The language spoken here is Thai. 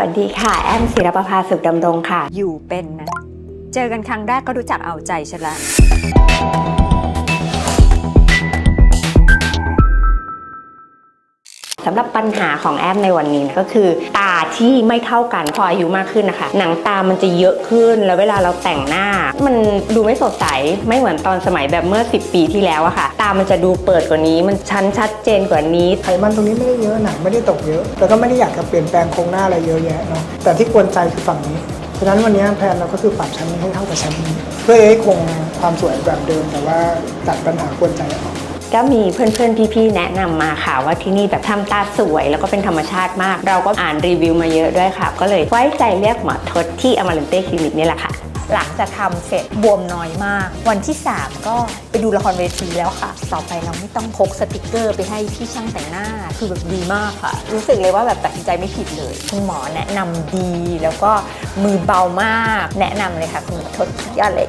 วัสดีค่ะ แอมศิรประภาสุขดำรงค่ะ อยู่เป็นนะ เจอกันครั้งแรกก็รู้จักเอาใจฉันละ สำหรับปัญหาของแอมในวันนี้ก็คือ ตาที่ไม่เท่ากันพออายุมากขึ้นนะคะ หนังตามันจะเยอะขึ้นแล้วเวลาเราแต่งหน้า มันดูไม่สดใสไม่เหมือนตอนสมัยแบบเมื่อ 10 ปีที่แล้วอะค่ะ ตามันจะดูเปิดกว่านี้ มันชั้นชัดเจนกว่านี้ ไขมันตรงนี้ไม่ได้เยอะหนังไม่ได้ตกเยอะ แล้วก็ไม่ได้อยากจะเปลี่ยนแปลงโครงหน้าอะไรเยอะแยะเนาะแต่ที่กวนใจคือฝั่งนี้ฉะนั้นวันนี้แพลนเราก็คือปรับชั้นนี้ให้เท่ากับชั้นนี้ เพื่อให้คงความสวยแบบเดิมแต่ว่าตัดปัญหากวนใจออก ก็มีเพื่อนๆพี่ๆแนะนำมาค่ะ ว่าที่นี่แบบทำตาสวย แล้วก็เป็นธรรมชาติมาก เราก็อ่านรีวิวมาเยอะด้วยค่ะ ก็เลยไว้ใจเรียกหมอทศที่อมารินเต้คลินิกนี่แหละค่ะหลังจากทำเสร็จบวมน้อยมาก วันที่ 3 ก็ไปดูละครเวทีแล้วค่ะ ต่อไปเราไม่ต้องพกสติกเกอร์ไปให้พี่ช่างแต่งหน้า คือแบบดีมากค่ะ รู้สึกเลยว่าแบบตัดสินใจไม่ผิดเลยคุณหมอแนะนำดี แล้วก็มือเบามาก แนะนำเลยค่ะ คุณหมอทศยอดเลย